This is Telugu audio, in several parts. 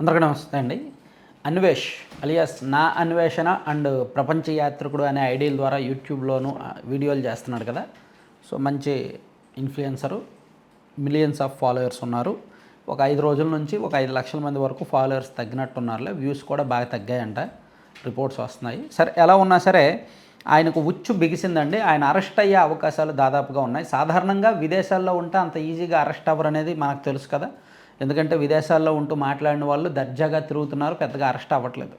అందరికీ నమస్తే అండి. అన్వేష్ అలియాస్ నా అన్వేషణ అండ్ ప్రపంచ యాత్రికుడు అనే ఐడియల ద్వారా యూట్యూబ్లోను వీడియోలు చేస్తున్నాడు కదా. సో మంచి ఇన్ఫ్లుయెన్సరు మిలియన్స్ ఆఫ్ ఫాలోయర్స్ ఉన్నారు. ఒక ఐదు రోజుల నుంచి ఒక ఐదు లక్షల మంది వరకు ఫాలోయర్స్ తగ్గినట్టున్నారులే. వ్యూస్ కూడా బాగా తగ్గాయంట. రిపోర్ట్స్ వస్తున్నాయి. సరే ఎలా ఉన్నా సరే ఆయనకు ఉచ్చు బిగిసిందండి. ఆయన అరెస్ట్ అయ్యే అవకాశాలు దాదాపుగా ఉన్నాయి. సాధారణంగా విదేశాల్లో ఉంటే అంత ఈజీగా అరెస్ట్ అవ్వరు అనేది మనకు తెలుసు కదా. ఎందుకంటే విదేశాల్లో ఉంటూ మాట్లాడిన వాళ్ళు దర్జాగా తిరుగుతున్నారు పెద్దగా అరెస్ట్ అవ్వట్లేదు.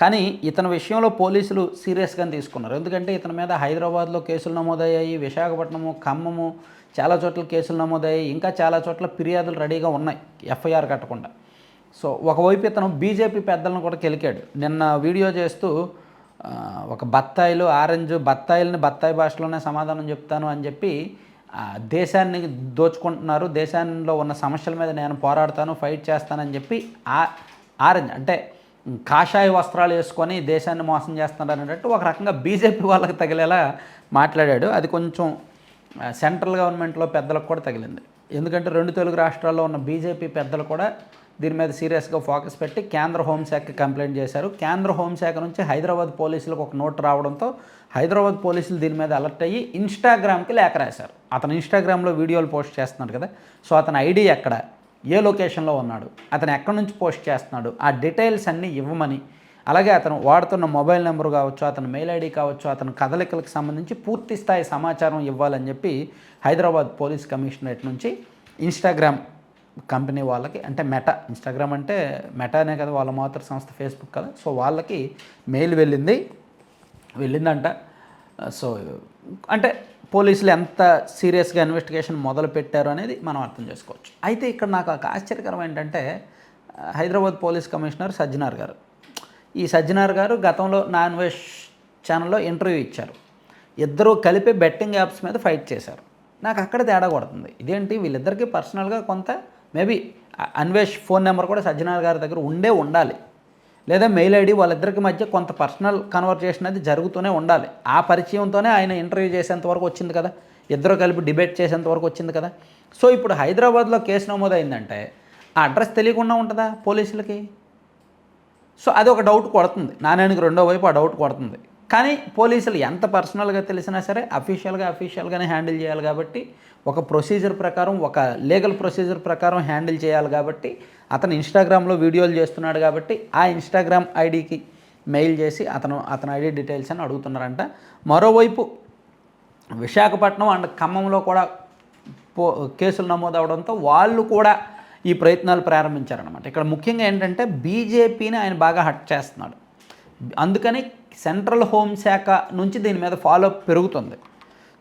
కానీ ఇతని విషయంలో పోలీసులు సీరియస్గా తీసుకున్నారు. ఎందుకంటే ఇతని మీద హైదరాబాద్లో కేసులు నమోదయ్యాయి విశాఖపట్నము ఖమ్మము చాలా చోట్ల కేసులు నమోదయ్యాయి ఇంకా చాలా చోట్ల ఫిర్యాదులు రెడీగా ఉన్నాయి ఎఫ్ఐఆర్ కట్టకుండా. సో ఒకవైపు ఇతను బీజేపీ పెద్దలను కూడా కెలికాడు. నిన్న వీడియో చేస్తూ ఒక బత్తాయిలు ఆరెంజ్ బత్తాయిలని బత్తాయి భాషలోనే సమాధానం చెప్తాను అని చెప్పి దేశాన్ని దోచుకుంటున్నారు దేశంలో ఉన్న సమస్యల మీద నేను పోరాడతాను ఫైట్ చేస్తానని చెప్పి ఆ ఆరెంజ్ అంటే కాషాయ వస్త్రాలు వేసుకొని దేశాన్ని మోసం చేస్తున్నారు అనేటట్టు ఒక రకంగా బీజేపీ వాళ్ళకి తగిలేలా మాట్లాడాడు. అది కొంచెం సెంట్రల్ గవర్నమెంట్లో పెద్దలకు కూడా తగిలింది. ఎందుకంటే రెండు తెలుగు రాష్ట్రాల్లో ఉన్న బీజేపీ పెద్దలు కూడా దీని మీద సీరియస్గా ఫోకస్ పెట్టి కేంద్ర హోంశాఖ కంప్లైంట్ చేశారు. కేంద్ర హోంశాఖ నుంచి హైదరాబాద్ పోలీసులకు ఒక నోట్ రావడంతో హైదరాబాద్ పోలీసులు దీని మీద అలర్ట్ అయ్యి ఇన్స్టాగ్రామ్కి లేఖ రాశారు. అతను ఇన్స్టాగ్రామ్లో వీడియోలు పోస్ట్ చేస్తున్నాడు కదా. సో అతని ఐడి ఎక్కడ? ఏ లొకేషన్లో ఉన్నాడు? అతను ఎక్కడి నుంచి పోస్ట్ చేస్తున్నాడు? ఆ డీటెయిల్స్ అన్నీ ఇవ్వమని అలాగే అతను వాడుతున్న మొబైల్ నెంబర్ కావచ్చు అతని మెయిల్ ఐడి కావచ్చు అతని కదలికలకు సంబంధించి పూర్తి స్థాయి సమాచారం ఇవ్వాలని చెప్పి హైదరాబాద్ పోలీస్ కమిషనరేట్ నుంచి ఇన్స్టాగ్రామ్ కంపెనీ వాళ్ళకి అంటే మెటా ఇన్స్టాగ్రామ్ అంటే మెటానే కదా వాళ్ళ మాతృ సంస్థ ఫేస్బుక్ కదా. సో వాళ్ళకి మెయిల్ వెళ్ళింది వెళ్ళిందంట. సో అంటే పోలీసులు ఎంత సీరియస్గా ఇన్వెస్టిగేషన్ మొదలు పెట్టారు అనేది మనం అర్థం చేసుకోవచ్చు. అయితే ఇక్కడ నాకు ఒక ఆశ్చర్యకరం ఏంటంటే హైదరాబాద్ పోలీస్ కమిషనర్ సజ్జనార్ గారు. ఈ సజ్జనార్ గారు గతంలో నాన్ వెజ్ ఛానల్లో ఇంటర్వ్యూ ఇచ్చారు. ఇద్దరూ కలిపి బెట్టింగ్ యాప్స్ మీద ఫైట్ చేశారు. నాకు అక్కడ తేడా కొడుతుంది. ఇదేంటి? వీళ్ళిద్దరికీ పర్సనల్గా కొంత మేబీ అన్వేష్ ఫోన్ నెంబర్ కూడా సజ్జనార్ గారి దగ్గర ఉండే ఉండాలి. లేదా మెయిల్ ఐడి వాళ్ళిద్దరికి మధ్య కొంత పర్సనల్ కన్వర్జేషన్ అది జరుగుతూనే ఉండాలి. ఆ పరిచయంతోనే ఆయన ఇంటర్వ్యూ చేసేంత వరకు వచ్చింది కదా. ఇద్దరు కలిపి డిబేట్ చేసేంత వరకు వచ్చింది కదా. సో ఇప్పుడు హైదరాబాద్లో కేసు నమోదైందంటే ఆ అడ్రస్ తెలియకుండా ఉంటుందా పోలీసులకి? సో అది ఒక డౌట్ కొడుతుంది. నాణ్యానికి రెండో వైపు ఆ డౌట్ కొడుతుంది. కానీ పోలీసులు ఎంత పర్సనల్గా తెలిసినా సరే అఫీషియల్గా అఫీషియల్గానే హ్యాండిల్ చేయాలి కాబట్టి ఒక ప్రొసీజర్ ప్రకారం ఒక లీగల్ ప్రొసీజర్ ప్రకారం హ్యాండిల్ చేయాలి కాబట్టి అతను ఇన్స్టాగ్రామ్లో వీడియోలు చేస్తున్నాడు కాబట్టి ఆ ఇన్స్టాగ్రామ్ ఐడికి మెయిల్ చేసి అతను అతని ఐడి డీటెయిల్స్ అని అడుగుతున్నారంట. మరోవైపు విశాఖపట్నం అండ్ ఖమ్మంలో కూడా పో కేసులు నమోదవడంతో వాళ్ళు కూడా ఈ ప్రయత్నాలు ప్రారంభించారనమాట ఇక్కడ ముఖ్యంగా ఏంటంటే బీజేపీని ఆయన బాగా హట్ చేస్తున్నాడు. అందుకని సెంట్రల్ హోంశాఖ నుంచి దీని మీద ఫాలో పెరుగుతుంది.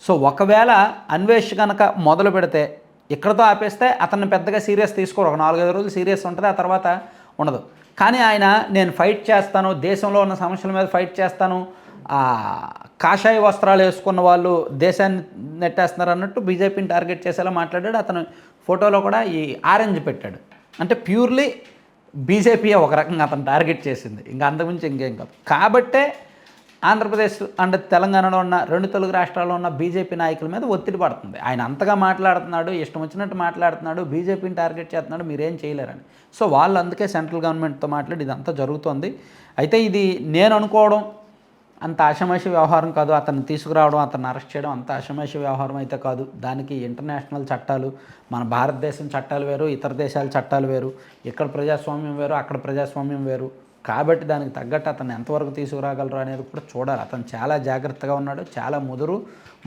సో ఒకవేళ అన్వేష్ కనుక మొదలు పెడితే ఇక్కడతో ఆపేస్తే అతన్ని పెద్దగా సీరియస్ తీసుకోరు. ఒక నాలుగైదు రోజులు సీరియస్ ఉంటుంది ఆ తర్వాత ఉండదు. కానీ ఆయన నేను ఫైట్ చేస్తాను దేశంలో ఉన్న సమస్యల మీద ఫైట్ చేస్తాను కాషాయ వస్త్రాలు వేసుకున్న వాళ్ళు దేశాన్ని నెట్టేస్తున్నారు అన్నట్టు బీజేపీని టార్గెట్ చేసేలా మాట్లాడాడు. అతను ఫోటోలో కూడా ఈ ఆరెంజ్ పెట్టాడు. అంటే ప్యూర్లీ బీజేపీ ఒక రకంగా అతను టార్గెట్ చేసింది. ఇంకా అంతకుమించి ఇంకేం కాదు. కాబట్టే ఆంధ్రప్రదేశ్ అండ్ తెలంగాణలో ఉన్న రెండు తెలుగు రాష్ట్రాల్లో ఉన్న బీజేపీ నాయకుల మీద ఒత్తిడి పడుతుంది. ఆయన అంతగా మాట్లాడుతున్నాడు ఇష్టం వచ్చినట్టు మాట్లాడుతున్నాడు బీజేపీని టార్గెట్ చేస్తున్నాడు మీరేం చేయలేరని. సో వాళ్ళు అందుకే సెంట్రల్ గవర్నమెంట్తో మాట్లాడి ఇదంతా జరుగుతోంది. అయితే ఇది నేను అనుకోవడం అంత ఆషమాషి వ్యవహారం కాదు. అతను తీసుకురావడం అతను అరెస్ట్ చేయడం అంత ఆషమాషి వ్యవహారం అయితే కాదు. దానికి ఇంటర్నేషనల్ చట్టాలు మన భారతదేశం చట్టాలు వేరు ఇతర దేశాల చట్టాలు వేరు ఇక్కడ ప్రజాస్వామ్యం వేరు అక్కడ ప్రజాస్వామ్యం వేరు. కాబట్టి దానికి తగ్గట్టు అతను ఎంతవరకు తీసుకురాగలరు అనేది కూడా చూడాలి. అతను చాలా జాగ్రత్తగా ఉన్నాడు చాలా ముదురు.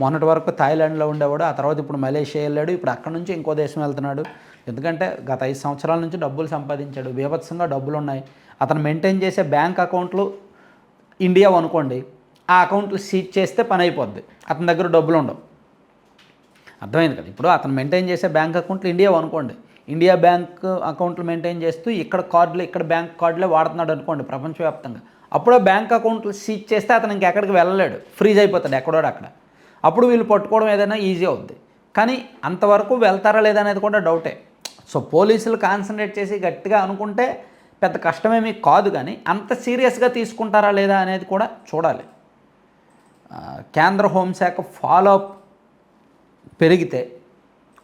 మొన్నటి వరకు థాయిలాండ్లో ఉండేవాడు ఆ తర్వాత ఇప్పుడు మలేషియా వెళ్ళాడు ఇప్పుడు అక్కడ నుంచి ఇంకో దేశం వెళ్తున్నాడు. ఎందుకంటే గత ఐదు సంవత్సరాల నుంచి డబ్బులు సంపాదించాడు బీభత్సంగా డబ్బులు ఉన్నాయి అతను మెయింటైన్ చేసే బ్యాంక్ అకౌంట్లు ఇండియా అనుకోండి ఆ అకౌంట్లు సీట్ చేస్తే పని అయిపోద్ది. అతని దగ్గర డబ్బులు ఉండవు. అర్థమైంది కదా? ఇప్పుడు అతను మెయింటైన్ చేసే బ్యాంక్ అకౌంట్లు ఇండియా అనుకోండి. ఇండియా బ్యాంక్ అకౌంట్లు మెయింటైన్ చేస్తూ ఇక్కడ కార్డులు ఇక్కడ బ్యాంక్ కార్డులే వాడుతున్నాడు అనుకోండి ప్రపంచవ్యాప్తంగా. అప్పుడు బ్యాంక్ అకౌంట్లు సీజ్ చేస్తే అతను ఇంకెక్కడికి వెళ్ళలేడు. ఫ్రీజ్ అయిపోతాడు ఎక్కడోడు అక్కడ. అప్పుడు వీళ్ళు పట్టుకోవడం ఏదైనా ఈజీ అవుద్ది. కానీ అంతవరకు వెళ్తారా లేదా అనేది కూడా డౌటే సో పోలీసులు కాన్సన్ట్రేట్ చేసి గట్టిగా అనుకుంటే పెద్ద కష్టమేమీ కాదు కానీ అంత సీరియస్గా తీసుకుంటారా లేదా అనేది కూడా చూడాలి. కేంద్ర హోంశాఖ ఫాలో అప్ పెరిగితే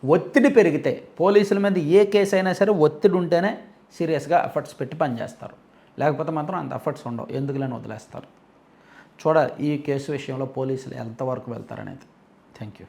ఒత్తిడి పెరిగితే పోలీసుల మీద ఏ కేసు అయినా సరే ఒత్తిడి ఉంటేనే సీరియస్గా ఎఫర్ట్స్ పెట్టి పనిచేస్తారు. లేకపోతే మాత్రం అంత ఎఫర్ట్స్ ఉండవు ఎందుకులని వదిలేస్తారు. చూడాలి ఈ కేసు విషయంలో పోలీసులు ఎంతవరకు వెళ్తారనేది. Thank you